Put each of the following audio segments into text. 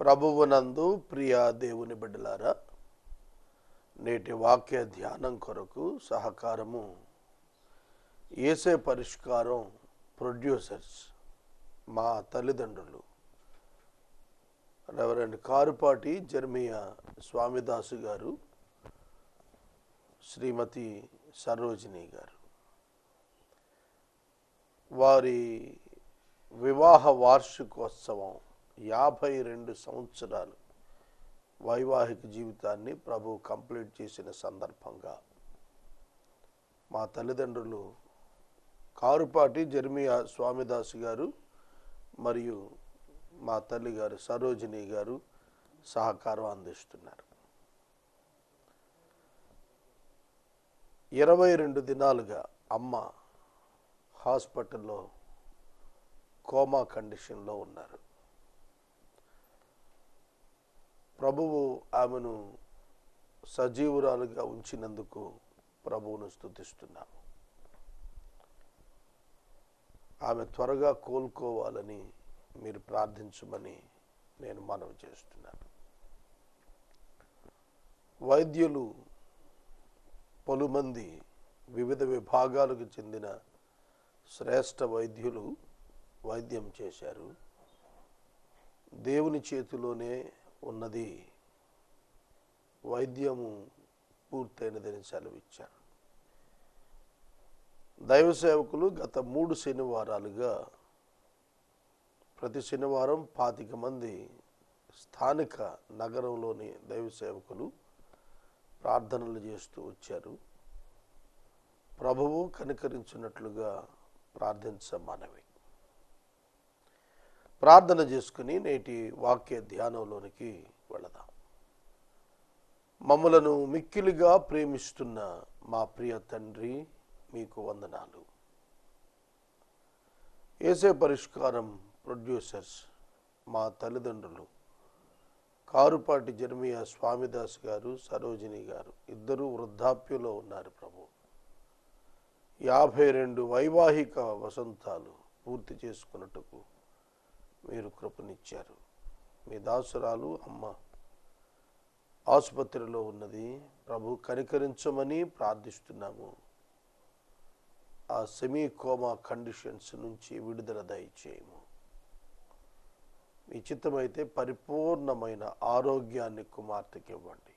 ప్రభువునందు ప్రియా దేవుని బిడ్డలారా నేటి వాక్య ధ్యానం కొరకు సహకారము ఏసే పరిష్కారం ప్రొడ్యూసర్స్ మా తల్లిదండ్రులు రెవరెండ్ కారుపాటి జర్మియా స్వామిదాసు గారు శ్రీమతి సరోజిని గారు. వారి వివాహ వార్షికోత్సవం యాభై రెండు సంవత్సరాలు వైవాహిక జీవితాన్ని ప్రభు కంప్లీట్ చేసిన సందర్భంగా మా తల్లిదండ్రులు కారుపాటి జర్మియా స్వామిదాస్ గారు మరియు మా తల్లి గారు సరోజిని గారు సహకారం అందిస్తున్నారు. ఇరవై రెండు దినాలుగా అమ్మ హాస్పిటల్లో కోమా కండిషన్లో ఉన్నారు. ప్రభువు ఆమెను సజీవురాలుగా ఉంచినందుకు ప్రభువును స్థుతిస్తున్నాము ఆమె త్వరగా కోలుకోవాలని మీరు ప్రార్థించమని నేను మనవి చేస్తున్నాను. వైద్యులు పలుమంది వివిధ విభాగాలకు చెందిన శ్రేష్ఠ వైద్యులు వైద్యం చేశారు. దేవుని చేతిలోనే ఉన్నది. వైద్యము పూర్తయినదని సెలవిచ్చారు దైవ సేవకులు గత మూడు శనివారాలుగా ప్రతి శనివారం పాతిక మంది స్థానిక నగరంలోని దైవ సేవకులు ప్రార్థనలు చేస్తూ వచ్చారు. ప్రభువు కనికరించినట్లుగా ప్రార్థించమనవి ప్రార్థన చేసుకుని నేటి వాక్య ధ్యానంలోనికి వెళదాం. మమ్మలను మిక్కిలిగా ప్రేమిస్తున్న మా ప్రియ తండ్రి మీకు వందనాలు. ఏసే పరిష్కారం ప్రొడ్యూసర్స్ మా తల్లిదండ్రులు కారుపాటి జర్మియా స్వామిదాస్ గారు సరోజిని గారు ఇద్దరూ వృద్ధాప్యంలో ఉన్నారు ప్రభు. యాభై రెండు వైవాహిక వసంతాలు పూర్తి చేసుకున్నట్టుకు మీరు కృపనిచ్చారు. మీ దాసురాలు అమ్మ. ఆసుపత్రిలో ఉన్నది ప్రభు కనికరించమని ప్రార్థిస్తున్నాము. ఆ సెమీ కోమా కండిషన్స్ నుంచి విడుదల దయచేయము. మీ చిత్తమైతే పరిపూర్ణమైన ఆరోగ్యాన్ని కుమార్తెకి ఇవ్వండి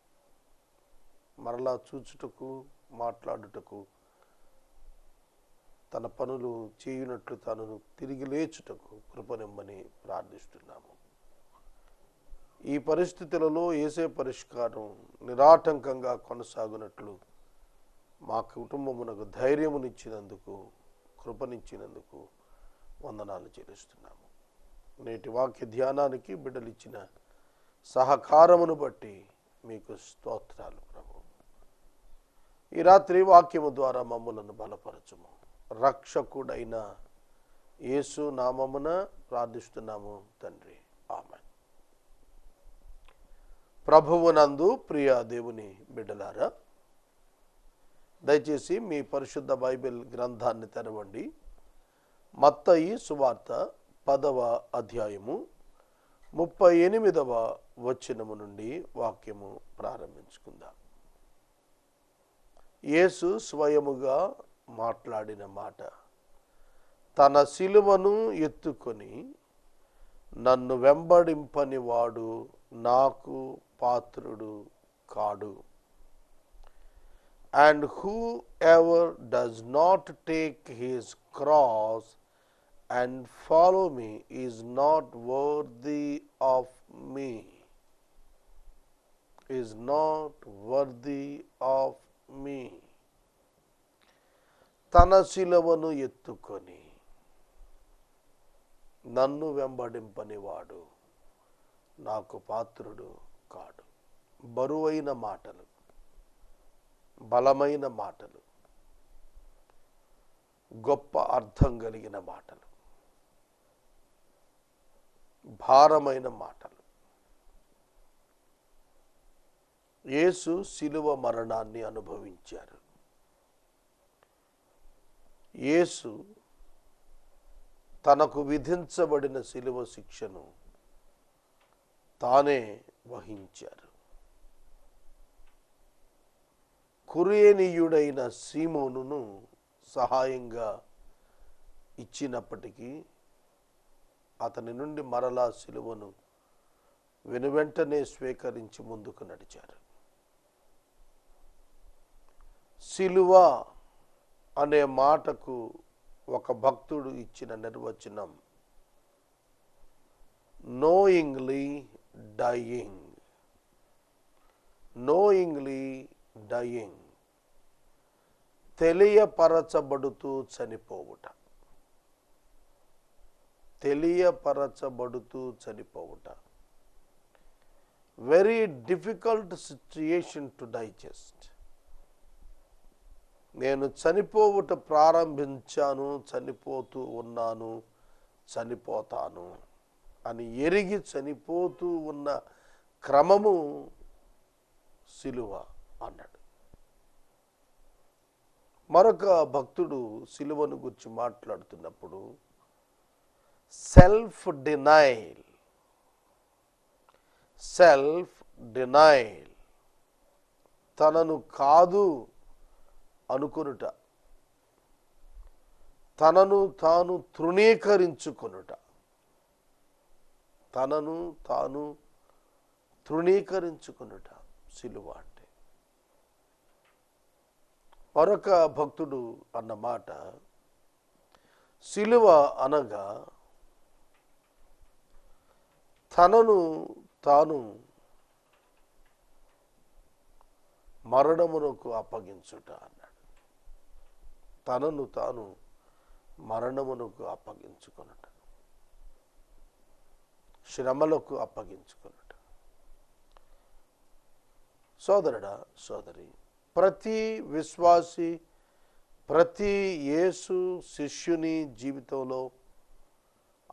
మరలా చూచుటకు మాట్లాడుటకు తన పనులు చేయునట్లు తనను తిరిగి లేచుటకు కృపనిమ్మని ప్రార్థిస్తున్నాము. ఈ పరిస్థితులలో ఏసే పరిష్కారం నిరాటంకంగా కొనసాగునట్లు మా కుటుంబమునకు ధైర్యమునిచ్చినందుకు కృపనిచ్చినందుకు వందనాలు చెల్లిస్తున్నాము. నేటి వాక్య ధ్యానానికి బిడ్డలిచ్చిన సహకారమును బట్టి మీకు స్తోత్రాలు ప్రభు ఈ రాత్రి వాక్యము ద్వారా మమ్మలను బలపరచుము. రక్షకుడైన యేసు నామమున ప్రార్థిస్తున్నాము తండ్రి. ఆమె ప్రభువునందు ప్రియ దేవుని బిడ్డలారా దయచేసి మీ పరిశుద్ధ బైబిల్ గ్రంథాన్ని తెరవండి. మత్తయి సువార్త పదవ అధ్యాయము ముప్పై ఎనిమిదవ వచనము నుండి వాక్యము ప్రారంభించుకుందాం. యేసు స్వయముగా మాట్లాడిన మాట. తన శిలువను ఎత్తుకొని నన్ను వెంబడింపని వాడు నాకు పాత్రుడు కాడు. And whoever does not take his cross and follow me is not worthy of me is not worthy of me తన శిలవను ఎత్తుకొని నన్ను వెంబడింపని వాడు నాకు పాత్రుడు కాడు. బరువైన మాటలు బలమైన మాటలు గొప్ప అర్థం కలిగిన మాటలు భారమైన మాటలు. యేసు శిలువ మరణాన్ని అనుభవించారు. యేసు తనకు విధించబడిన శిలువ శిక్షను తానే వహించారు. కురేనీయుడైన సీమోనును సహాయంగా ఇచ్చినప్పటికీ అతని నుండి మరలా శిలువను వెనువెంటనే స్వీకరించి ముందుకు నడిచారు. శిలువ అనే మాటకు ఒక భక్తుడు ఇచ్చిన నిర్వచనం నోయింగ్లీ డయింగ్ నోయింగ్లీ డయింగ్ తెలియపరచబడుతూ చనిపోవుట. తెలియపరచబడుతూ చనిపోవుట. Very difficult situation to digest నేను చనిపోవుట ప్రారంభించాను చనిపోతూ ఉన్నాను చనిపోతాను అని ఎరిగి చనిపోతూ ఉన్న క్రమము సిలువ అన్నాడు. మరొక భక్తుడు సిలువను గురించి మాట్లాడుతున్నప్పుడు సెల్ఫ్ డినైల్ సెల్ఫ్ డినైల్ తనను కాదు అనుకొనుట. తనను తాను తృణీకరించుకొనుట. తనను తాను తృణీకరించుకొనుట సిలువ అంటే మరొక భక్తుడు అన్న మాట సిలువ అనగా తనను తాను మరణమునకు అప్పగించుట అన్న. తనను తాను మరణమునకు అప్పగించుకొనుట. శ్రమలకు అప్పగించుకొనుట. సోదరుడా సోదరి ప్రతి విశ్వాసి ప్రతి యేసు శిష్యుని జీవితంలో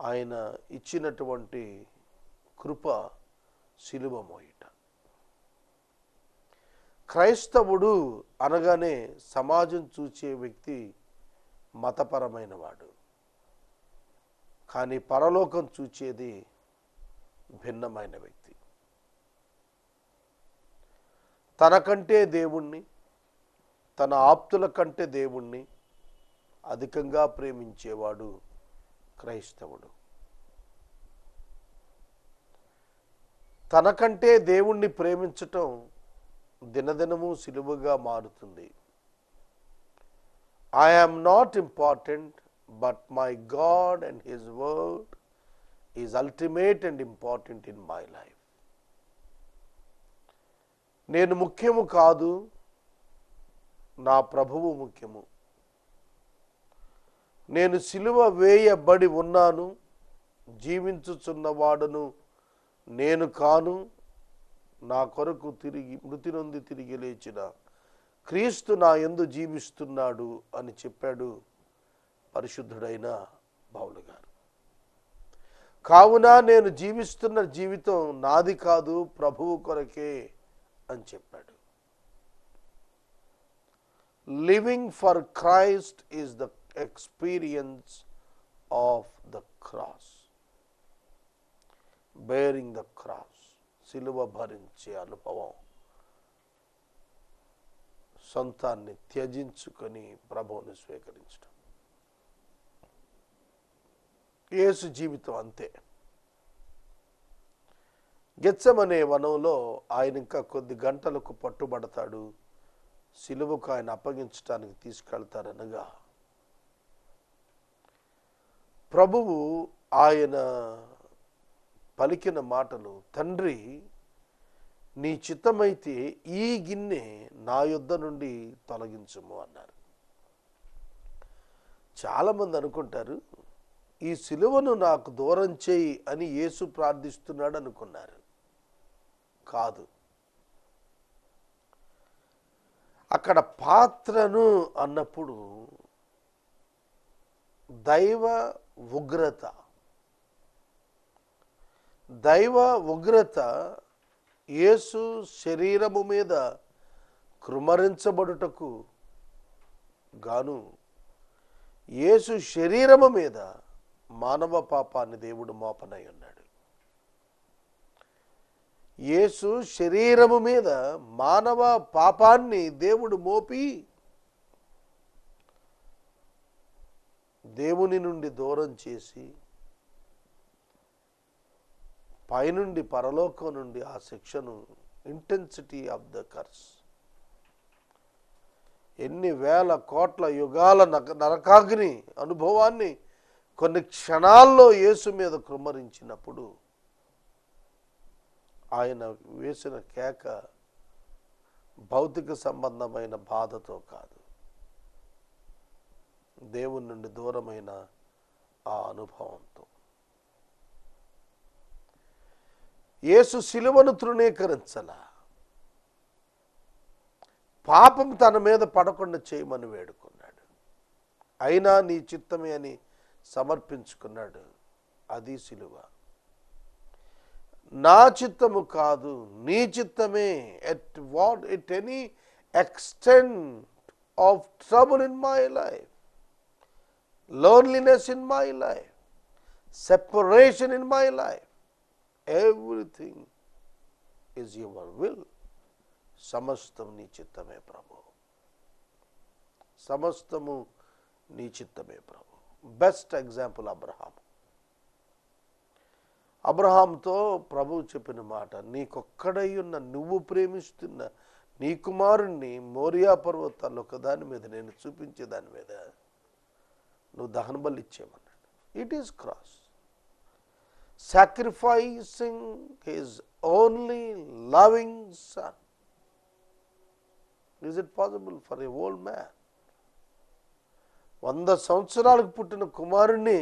ఆయన ఇచ్చినటువంటి కృప శిలువ క్రైస్తవుడు అనగానే సమాజం చూచే వ్యక్తి మతపరమైన వాడు కానీ పరలోకం చూచేది భిన్నమైన వ్యక్తి. తనకంటే దేవుణ్ణి తన ఆప్తుల కంటే దేవుణ్ణి అధికంగా ప్రేమించేవాడు క్రైస్తవుడు. తనకంటే దేవుణ్ణి ప్రేమించటం దినదినము సులువుగా మారుతుంది. I am not important but my God and his word is ultimate and important in my life నేను ముఖ్యము కాదు నా ప్రభువు ముఖ్యము. నేను సిలువ వేయబడి ఉన్నాను జీవించుచున్నవాడును నేను కాను నా కొరకు తిరిగి మృతి నొంది తిరిగి లేచిన క్రీస్తు నా ఎందు జీవిస్తున్నాడు అని చెప్పాడు పరిశుద్ధుడైన బావులు గారు. కావున నేను జీవిస్తున్న జీవితం నాది కాదు ప్రభువు కొరకే అని చెప్పాడు. Living for Christ is the experience of the cross bearing the cross సిలువ భరించే అనుభవం. సొంతాన్ని త్యజించుకొని ప్రభువుని స్వీకరించడం. యేసు జీవితం అంతే. గెచ్చమనే వనంలో ఆయన ఇంకా కొద్ది గంటలకు పట్టుబడతాడు. సిలువకు ఆయన అప్పగించడానికి తీసుకెళ్తారనగా ప్రభువు ఆయన పలికిన మాటలు తండ్రి నీ చిత్తమైతే ఈ గిన్నె నా యుద్ధ నుండి తొలగించుము అన్నారు. చాలామంది అనుకుంటారు ఈ సిలువను నాకు దూరం చేయి అని యేసు ప్రార్థిస్తున్నాడు అనుకున్నారు. కాదు. అక్కడ పాత్రను అన్నప్పుడు దైవ ఉగ్రత దైవ ఉగ్రత యేసు శరీరము మీద కృమరించబడుటకు గాను యేసు శరీరము మీద మానవ పాపాన్ని దేవుడు మోపనై ఉన్నాడు. యేసు శరీరము మీద మానవ పాపాన్ని దేవుడు మోపి దేవుని నుండి దూరం చేసి పైనుండి పరలోకం నుండి ఆ శిక్షను ఇంటెన్సిటీ ఆఫ్ ద కర్స్ ఎన్ని వేల కోట్ల యుగాల నరకాగ్ని అనుభవాన్ని కొన్ని క్షణాల్లో యేసు మీద కృమరించినప్పుడు ఆయన వేసిన కేక భౌతిక సంబంధమైన బాధతో కాదు. దేవుని నుండి దూరమైన ఆ అనుభవంతో. యేసు శిలువను తృణీకరించాల. పాపం తన మీద పడకుండా చేయమని వేడుకున్నాడు. అయినా నీ చిత్తమే అని సమర్పించుకున్నాడు. అది శిలువ నా చిత్తము కాదు నీ చిత్తమే at what at any extent of trouble in my life. Loneliness in my life. Separation in my life. Everything is your will సమస్తం నీ చిత్తమే ప్రభు. సమస్తము నీ చిత్తమే ప్రభు. బెస్ట్ ఎగ్జాంపుల్ అబ్రహాం అబ్రహాంతో ప్రభు చెప్పిన మాట నీకొక్కడై ఉన్న నువ్వు ప్రేమిస్తున్న నీ కుమారుణ్ణి మోరియా పర్వతాల్లో ఒక దాని మీద నేను చూపించే దాని మీద నువ్వు దహన బలి ఇచ్చేయమన్నాడు. It is cross sacrificing his only loving son Is it possible for a old man? వంద సంవత్సరాలకు పుట్టిన కుమారుణ్ణి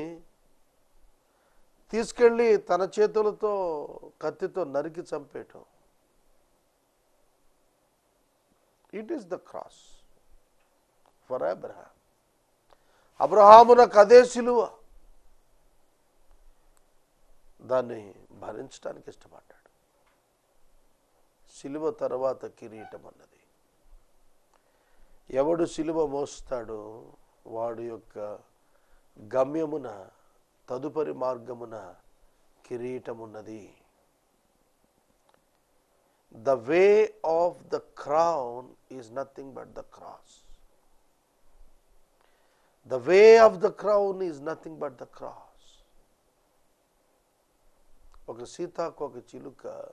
తీసుకెళ్ళి తన చేతులతో కత్తితో నరికి చంపేయటం? It is the cross for Abraham అబ్రహామునకు అదే సిలువ. దాన్ని భరించడానికి ఇష్టపడ్డాడు. సిలువ తర్వాత కిరీటం అన్నది. ఎవడు సిలువ మోస్తాడో వాడు యొక్క గమ్యమున తదుపరి మార్గమున కిరీటమున్నది the way of the crown is nothing but the cross the way of the crown is nothing but the cross ఒక సీతాకోక చిలుక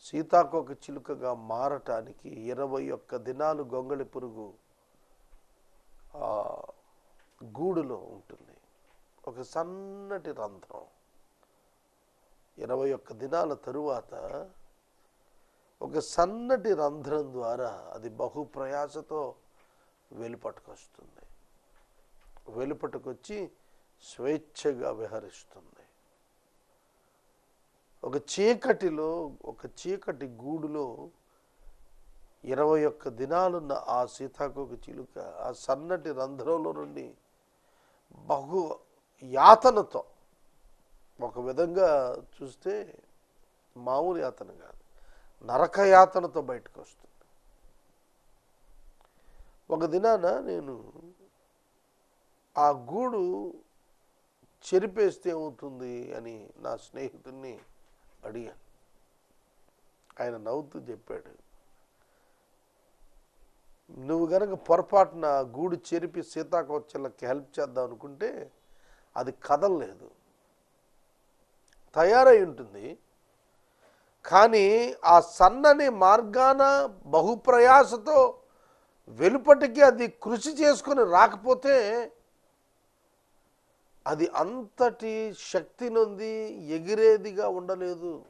సీతాకోక చిలుకగా మారటానికి ఇరవై ఒక్క దినాలు గొంగళి పురుగు గూడులో ఉంటుంది. ఒక సన్నటి రంధ్రం. ఇరవై ఒక్క దినాల తరువాత ఒక సన్నటి రంధ్రం ద్వారా అది బహు ప్రయాసతో వెలుపటకొస్తుంది వెలుపటకొచ్చి స్వేచ్ఛగా విహరిస్తుంది. ఒక చీకటిలో ఒక చీకటి గూడులో ఇరవై ఒక్క దినాలున్న ఆ సీతాకోక చిలుక ఆ సన్నటి రంధ్రంలో నుండి బహు యాతనతో ఒక విధంగా చూస్తే మామూలు యాతన కాదు నరక యాతనతో బయటకు వస్తుంది. ఒక దినాన నేను ఆ గూడు చెరిపేస్తే ఏమవుతుంది అని నా స్నేహితుడిని అడిగాను. ఆయన నవ్వుతూ చెప్పాడు నువ్వు గనక పొరపాటున గూడు చెరిపి సీతాకోచల్లకి హెల్ప్ చేద్దాం అనుకుంటే అది కదలలేదు. తయారై ఉంటుంది. కానీ ఆ సన్నని మార్గాన బహుప్రయాసతో వెలుపటికి అది కృషి చేసుకొని రాకపోతే అది అంతటి శక్తి నొంది ఎగిరేదిగా ఉండలేదు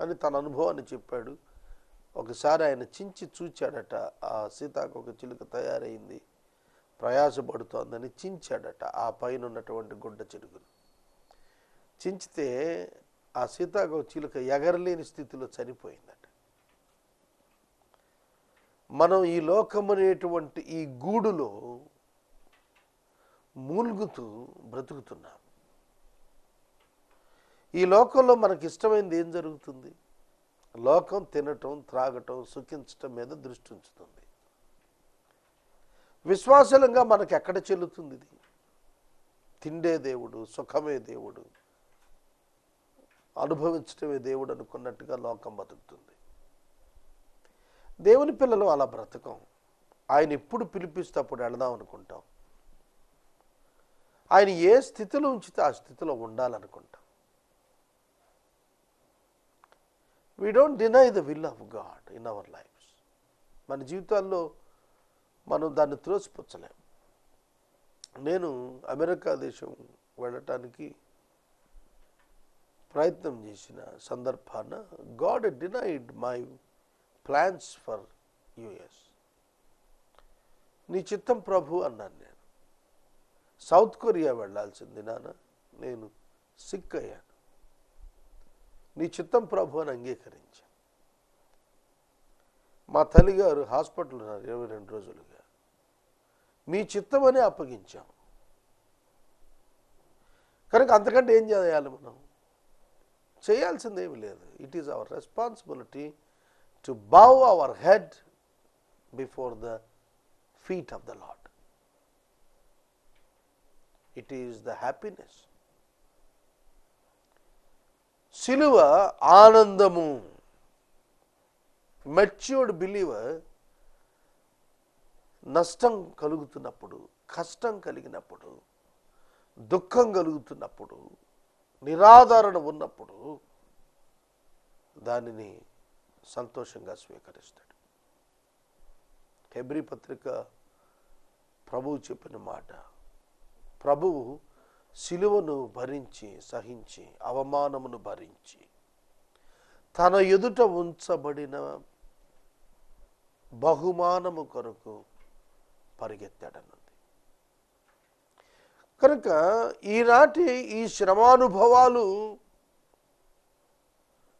అని తన అనుభవాన్ని చెప్పాడు. ఒకసారి ఆయన చించి చూచాడట. ఆ సీతాకొక చిలుక తయారైంది. ప్రయాసపడుతోందని చించాడట ఆ పైన ఉన్నటువంటి గుడ్డ చిలుకను చించితే ఆ సీతాకొక చిలుక ఎగరలేని స్థితిలో చనిపోయిందట. మనం ఈ లోకమనేటువంటి ఈ గూడులో మూల్గుతూ బ్రతుకుతున్నాం. ఈ లోకంలో మనకి ఇష్టమైనది ఏం జరుగుతుంది? లోకం తినటం త్రాగటం సుఖించటం మీద దృష్టి ఉంచుతుంది. విశ్వాసలంగా మనకి ఎక్కడ చెల్లుతుంది ఇది? తిండే దేవుడు సుఖమే దేవుడు అనుభవించటమే దేవుడు అనుకున్నట్టుగా లోకం బతుకుతుంది. దేవుని పిల్లలు అలా బ్రతకం. ఆయన ఎప్పుడు పిలిపిస్తే అప్పుడు వెళదాం అనుకుంటాం. ఆయన ఏ స్థితిలో ఉంచితే ఆ స్థితిలో ఉండాలనుకుంటాం. We don't deny the will of God in our lives మన జీవితాల్లో మనం దాన్ని త్రోసిపుచ్చలేం. నేను అమెరికా దేశం వెళ్ళటానికి ప్రయత్నం చేసిన సందర్భాన God denied my plans for us నీ చిత్తం ప్రభు అన్నాను నేను. సౌత్ కొరియా వెళ్ళాల్సింది నాన్న. నేను సిక్ అయ్యాను. నీ చిత్తం ప్రభు అని అంగీకరించాను మా తల్లిగారు హాస్పిటల్ ఉన్నారు ఇరవై రెండు రోజులుగా. మీ చిత్తం అని అప్పగించాం. కనుక అంతకంటే ఏం చేయాలి మనం? చేయాల్సిందేమి లేదు. It is our responsibility to bow our head before the feet of the Lord it is the happiness సిలువ ఆనందము. మెచ్యూర్డ్ బిలీవర్ నష్టం కలుగుతున్నప్పుడు కష్టం కలిగినప్పుడు దుఃఖం కలుగుతున్నప్పుడు నిరాధారణ ఉన్నప్పుడు దానిని సంతోషంగా స్వీకరిస్తాడు. హెబ్రి పత్రిక ప్రభువు చెప్పిన మాట ప్రభువు శిలువను భరించి సహించి అవమానమును భరించి తన ఎదుట ఉంచబడిన బహుమానము కొరకు పరిగెత్తాడన్నది కనుక ఈనాటి ఈ శ్రమానుభవాలు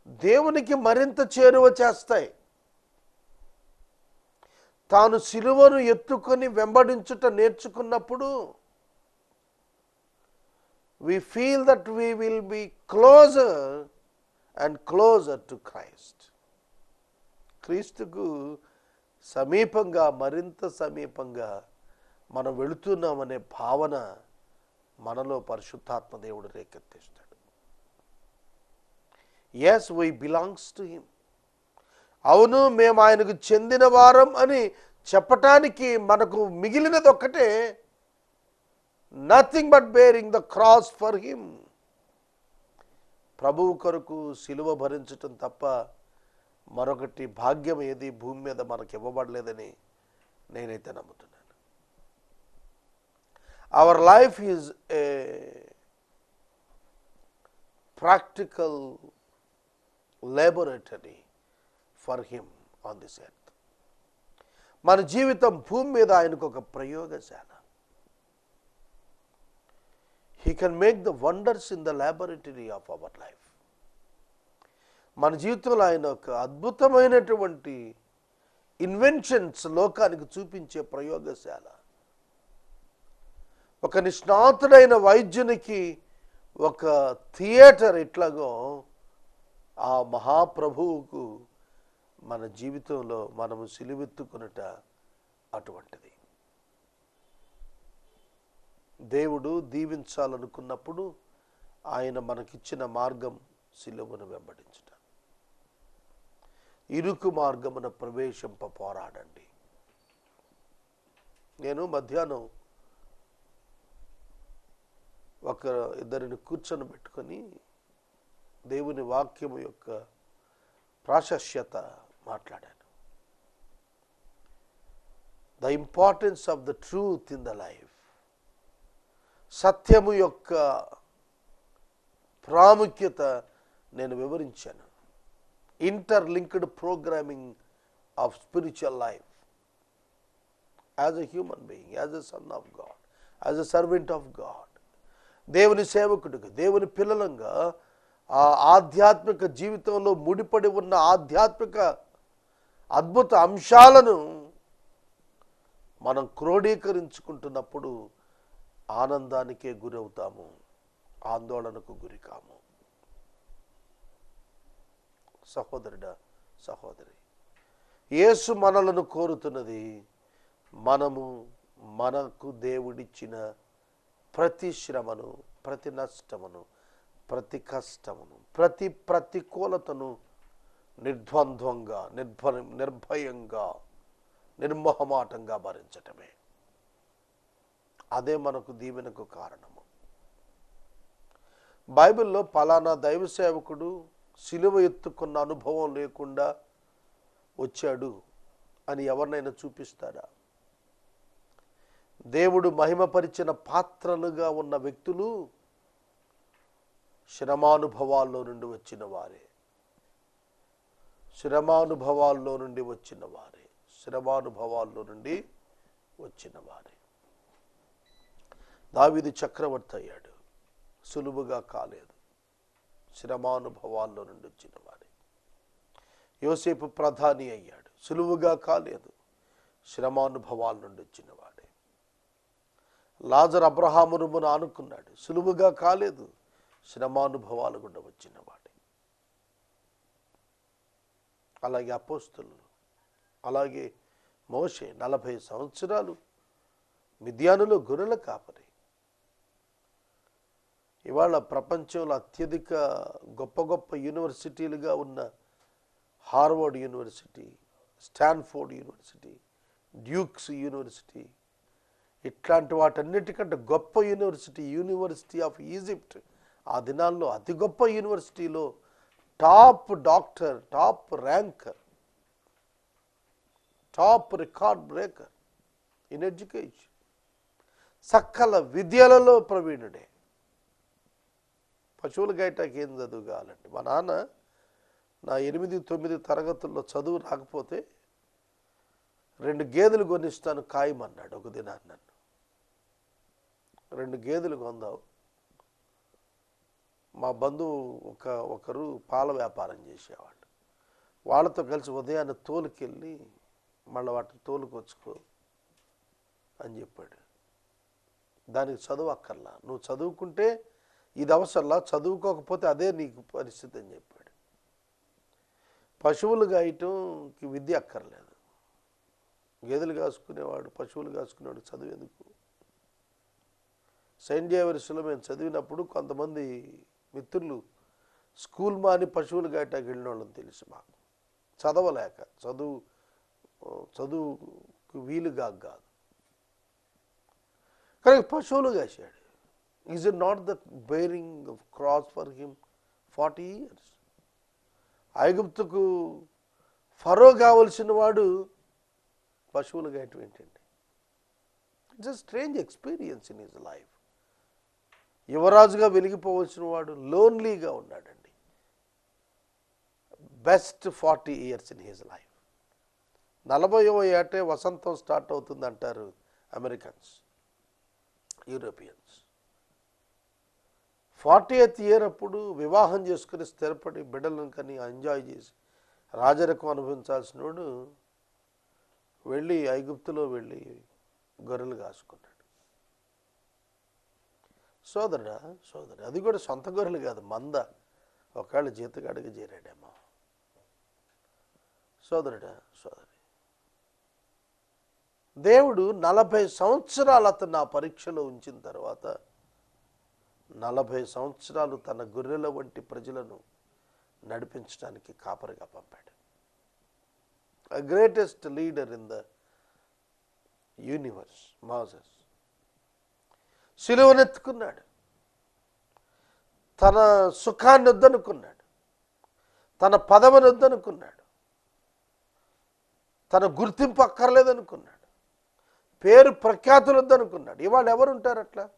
దేవునికి మరింత చేరువ చేస్తాయి. తాను సిలువను ఎత్తుకొని వెంబడించుట నేర్చుకున్నప్పుడు we feel that we will be closer and closer to Christ. క్రీస్తుకు సమీపంగా మరింత సమీపంగా మనం వెళుతున్నామనే భావన మనలో పరిశుద్ధాత్మ దేవుడు రేకెత్తిస్తాడు yes we belongs to him అవును మేము ఆయనకు చెందిన వారం అని చెప్పటానికి మనకు మిగిలినది ఒక్కటే nothing but bearing the cross for him ప్రభువు కొరకు సిలువ భరించటం తప్ప మరొకటి భాగ్యం ఏది? భూమి మీద మనకు ఇవ్వబడలేదని నేనైతే నమ్ముతున్నాను. Our life is a practical laboratory for him on this earth మన జీవితం భూమి మీద ఆయనకు ఒక ప్రయోగశాల. He can make the wonders in the laboratory of our life మన జీవితంలో ఆయన ఒక అద్భుతమైనటువంటి ఇన్వెన్షన్స్ లోకానికి చూపించే ప్రయోగశాల. ఒక నిష్ణాతుడైన వైద్యునికి ఒక థియేటర్ ఎట్లాగో ఆ మహాప్రభువుకు మన జీవితంలో మనము సిలువెత్తుకునుట అటువంటిది. దేవుడు దీవించాలనుకున్నప్పుడు ఆయన మనకిచ్చిన మార్గం సిలువను వెంబడించట. ఇరుకు మార్గమున ప్రవేశింప పోరాడండి. నేను మధ్యాహ్నం ఒక ఇద్దరిని కూర్చొని పెట్టుకొని దేవుని వాక్యము యొక్క ప్రాశస్యత మాట్లాడాను. The importance of the truth in the life సత్యము యొక్క ప్రాముఖ్యత నేను వివరించాను. Interlinked programming of spiritual life as a human being as a son of God as a servant of God దేవుని సేవకుడిగా దేవుని పిల్లలంగా ఆ ఆధ్యాత్మిక జీవితంలో ముడిపడి ఉన్న ఆధ్యాత్మిక అద్భుత అంశాలను మనం క్రోడీకరించుకుంటున్నప్పుడు ఆనందానికే గురవుతాము ఆందోళనకు గురికాము. సహోదరుడ సహోదరుడా సహోదరి యేసు మనలను కోరుతున్నది మనము మనకు దేవుడిచ్చిన ప్రతి శ్రమను ప్రతి నష్టమును ప్రతి కష్టమును ప్రతి ప్రతికూలతను నిర్ద్వంద్వంగా నిర్భ నిర్భయంగా నిర్మోహమాటంగా భరించటమే. అదే మనకు దీవెనకు కారణము. బైబిల్లో పలానా దైవ సేవకుడు సిలువ ఎత్తుకున్న అనుభవం లేకుండా వచ్చాడు అని ఎవరినైనా చూపిస్తారా దేవుడు మహిమపరిచిన పాత్రలుగా ఉన్న వ్యక్తులు శ్రమానుభవాల్లో నుండి వచ్చిన వారే. శ్రమానుభవాల్లో నుండి వచ్చిన వారే. శ్రమానుభవాల్లో నుండి వచ్చిన వారే. దావిది చక్రవర్తి అయ్యాడు. సులువుగా కాలేదు. శ్రమానుభవాల్లో నుండి వచ్చిన వాడే. యోసేపు ప్రధాని అయ్యాడు. సులువుగా కాలేదు. శ్రమానుభవాల నుండి వచ్చిన వాడే. లాజర్ అబ్రహామును ఆనుకున్నాడు. సులువుగా కాలేదు. శ్రమానుభవాలు గుండా వచ్చిన వాడే. అలాగే అపోస్తులు అలాగే మోషే నలభై సంవత్సరాలు మిద్యానులో గొర్రెల కాపరి. ఇవాళ ప్రపంచంలో అత్యధిక గొప్ప గొప్ప యూనివర్సిటీలుగా ఉన్న Harvard university Stanford university Duke's university ఇట్లాంటి వాటన్నిటికంటే గొప్ప యూనివర్సిటీ యూనివర్సిటీ ఆఫ్ ఈజిప్ట్ ఆ దినాల్లో అతి గొప్ప యూనివర్సిటీలో top doctor top ranker top record breaker in education. సకల విద్యలలో ప్రవీణుడే. పశువుల గైటాకి ఏం చదువు కావాలండి. మా నాన్న నా ఎనిమిది తొమ్మిది తరగతుల్లో చదువు రాకపోతే రెండు గేదెలు కొనిస్తాను ఖాయమన్నాడు ఒక దినాన్ని నన్ను. రెండు గేదెలు కొందావు మా బంధువు ఒక ఒకరు పాల వ్యాపారం చేసేవాళ్ళు. వాళ్ళతో కలిసి ఉదయాన్నే తోలుకెళ్ళి మళ్ళీ వాటిని తోలుకొచ్చుకో అని చెప్పాడు. దానికి చదువు అక్కర్లా. నువ్వు చదువుకుంటే ఇది అవసరంలా చదువుకోకపోతే అదే నీకు పరిస్థితి అని చెప్పాడు. పశువులు గాయటంకి విద్య అక్కర్లేదు. గేదెలు కాసుకునేవాడు పశువులు కాసుకునేవాడు చదువు ఎందుకు సెయింట్ జేవర్స్లో మేము చదివినప్పుడు కొంతమంది మిత్రులు స్కూల్ మాని పశువులు గాయటకు వెళ్ళిన వాళ్ళని తెలుసు మాకు. చదవలేక చదువు చదువుకు వీలుగా కాదు. కానీ పశువులు కాశాడు. Is it not the bearing of cross for him forty years ఐగుప్తుకు ఫరో కావలసిన వాడు పశువులు గాయటం it's a strange experience in his life యువరాజుగా వెలిగిపోవలసిన వాడు లోన్లీగా ఉన్నాడండి. Best forty years in his life నలభైవ ఏటే వసంతం స్టార్ట్ అవుతుంది అంటారు Americans Europeans. Forty eighth year అప్పుడు వివాహం చేసుకుని స్థిరపడి బిడ్డలను కానీ ఎంజాయ్ చేసి రాజరికం అనుభవించాల్సిన వాడు వెళ్ళి ఐగుప్తులో వెళ్ళి గొర్రెలు కాసుకున్నాడు. సోదరుడా సోదరు అది కూడా సొంత గొర్రెలు కాదు మంద. ఒకవేళ జీతగాడికి చేరాడేమో. సోదరుడా సోదరి దేవుడు నలభై సంవత్సరాలు అతను నా పరీక్షలో ఉంచిన తర్వాత నలభై సంవత్సరాలు తన గొర్రెల వంటి ప్రజలను నడిపించడానికి కాపరిగా పంపాడు. Greatest leader in the universe Moses సిలువనెత్తుకున్నాడు. తన సుఖాన్ని వద్దనుకున్నాడు తన పదవిని వద్దనుకున్నాడు తన గుర్తింపు అక్కర్లేదనుకున్నాడు. పేరు ప్రఖ్యాతులు వద్దనుకున్నాడు ఇవాళ ఎవరు ఉంటారు అట్లా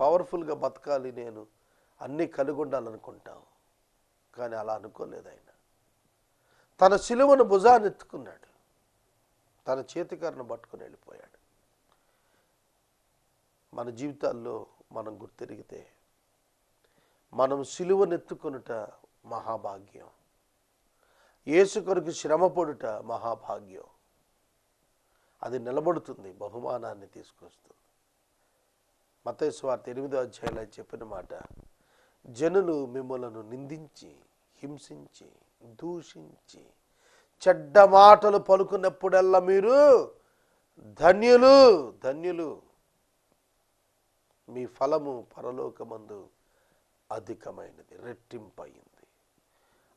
పవర్ఫుల్గా బతకాలి నేను అన్నీ కలిగి ఉండాలనుకుంటాం కానీ అలా అనుకోలేదు ఆయన. తన సిలువను భుజాన్ని ఎత్తుకున్నాడు. తన చేతికరను పట్టుకుని వెళ్ళిపోయాడు. మన జీవితాల్లో మనం గుర్తిరిగితే మనం సిలువనెత్తుకొనుట మహాభాగ్యం. యేసు కొరకు శ్రమపడుట మహాభాగ్యం. అది నిలబడుతుంది బహుమానాన్ని తీసుకొస్తుంది. మతేశ్వార్త ఎనిమిదో అధ్యాయంలో చెప్పిన మాట జనులు మిమ్మలను నిందించి హింసించి దూషించి చెడ్డ మాటలు పలుకున్నప్పుడల్లా మీరు ధన్యులు ధన్యులు. మీ ఫలము పరలోకమందు అధికమైనది రెట్టింపయింది.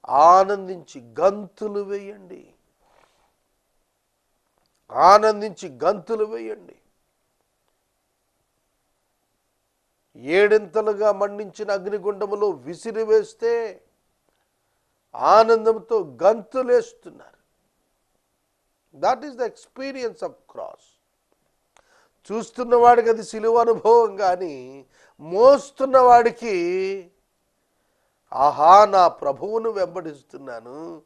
ఆనందించి గంతులు వేయండి. ఆనందించి గంతులు వేయండి. ఏడింతలుగా మండించిన అగ్నిగుండములో విసిరివేస్తే ఆనందంతో గంతులేస్తున్నారు. That is the experience of cross చూస్తున్న వాడికి అది సిలువ అనుభవం కానీ మోస్తున్న వాడికి ఆహా నా ప్రభువును వెంబడిస్తున్నాను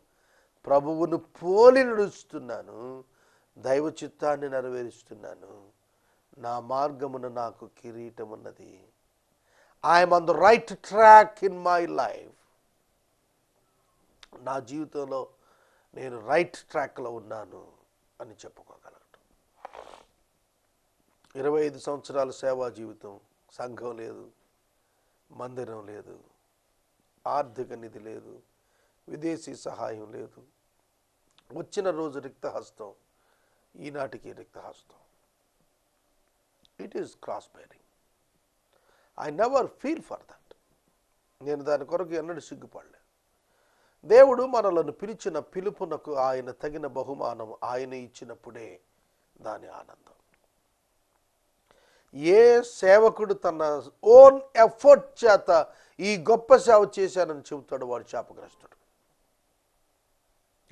ప్రభువును పోలి నడుస్తున్నాను దైవ చిత్తాన్ని నెరవేరుస్తున్నాను. నా మార్గమున నాకు కిరీటమున్నది. I on the right track in my life నా జీవితంలో నేను రైట్ ట్రాక్లో ఉన్నాను అని చెప్పుకోగలగటం ఇరవై ఐదు సంవత్సరాల సేవా జీవితం సంఘం లేదు మందిరం లేదు ఆర్థిక నిధి లేదు విదేశీ సహాయం లేదు. వచ్చిన రోజు రిక్తహస్తం ఈనాటికి రిక్తహస్తం. It is cross bearing I never feel for that నేను దాని కొరకు ఎన్నడూ సిగ్గుపడలేదు. దేవుడు మనలను పిలిచిన పిలుపునకు ఆయన తగిన బహుమానం ఆయన ఇచ్చినప్పుడే దాని ఆనందం. ఏ సేవకుడు తన ఓన్ ఎఫర్ట్ చేత ఈ గొప్ప సేవ చేశానని చెబుతాడు వాడు శాపగ్రస్తుడు.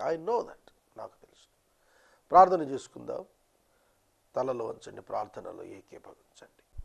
ఐ నో దట్ నాకు తెలుసు. ప్రార్థన చేసుకుందాం. తలలో వంచండి ప్రార్థనలో ఏకీభవించండి.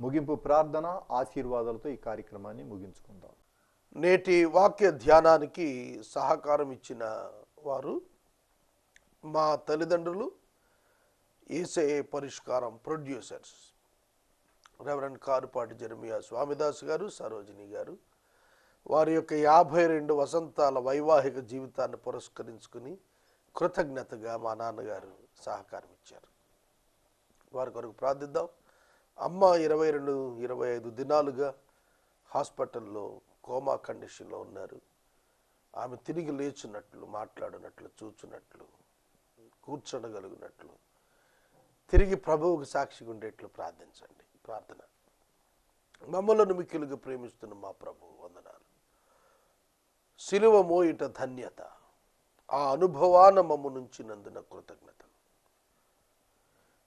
ముగింపు ప్రార్థన ఆశీర్వాదాలతో ఈ కార్యక్రమాన్ని ముగించుకుందాం. నేటి వాక్య ధ్యానానికి సహకారం ఇచ్చిన వారు మా తల్లిదండ్రులు ఏసే పరిష్కారం producers reverend Karupati Jeremiah Swamidas garu Sarojini garu వారి యొక్క యాభై రెండు వసంతాల వైవాహిక జీవితాన్ని పురస్కరించుకుని కృతజ్ఞతగా మా నాన్నగారు సహకారం ఇచ్చారు. వారి కొరకు ప్రార్థిద్దాం. అమ్మ ఇరవై రెండు ఇరవై ఐదు దినాలుగా హాస్పిటల్లో కోమా కండిషన్లో ఉన్నారు. ఆమె తిరిగి లేచినట్లు మాట్లాడినట్లు చూచున్నట్లు కూర్చోనగలిగినట్లు తిరిగి ప్రభువుకు సాక్షిగా ఉండేట్లు ప్రార్థించండి. ప్రార్థన. మమ్మలను మిక్కిలుగా ప్రేమిస్తున్న మా ప్రభు వందనాలు. సిలువ మోయిట ధన్యత. ఆ అనుభవాన మమ్ము నుంచినందున కృతజ్ఞత.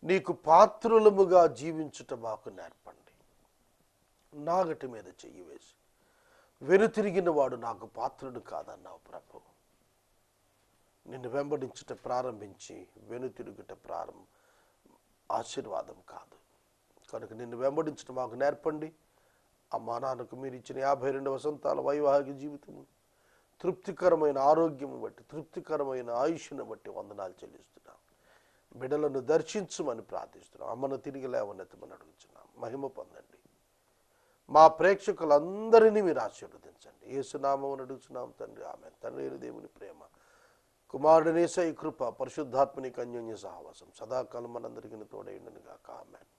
నీకు పాత్రులముగా జీవించుట మాకు నేర్పండి. నాగటి మీద చెయ్యి వేసి వెనుతిరిగిన వాడు నాకు పాత్రుడు కాదన్నావు ప్రభు. నిన్ను వెంబడించుట ప్రారంభించి వెనుతిరుగుట ప్రారంభం ఆశీర్వాదం కాదు. కనుక నిన్ను వెంబడించడం మాకు నేర్పండి. అమ్మా నాన్నకు మీరు ఇచ్చిన యాభై రెండు వసంతాల వైవాహిక జీవితము తృప్తికరమైన ఆరోగ్యము బట్టి తృప్తికరమైన ఆయుష్ను బట్టి వందనాలు చెల్లిస్తున్నాను బిడలను దర్శించమని ప్రార్థిస్తున్నాం. అమ్మను తిరిగి లేవనెత్తమని అడుగుతున్నాం మహిమ పొందండి. మా ప్రేక్షకులందరినీ మీరు ఆశీర్వదించండి. ఏసునామం అడుగుతున్నాం తండ్రి. ఆమె తండ్రి దేవుని ప్రేమ కుమారుడనేసై కృప పరిశుద్ధాత్మని కన్యోన్య సహవాసం సదాకాలం మనందరికీ తోడైండనుగా ఆమెన్.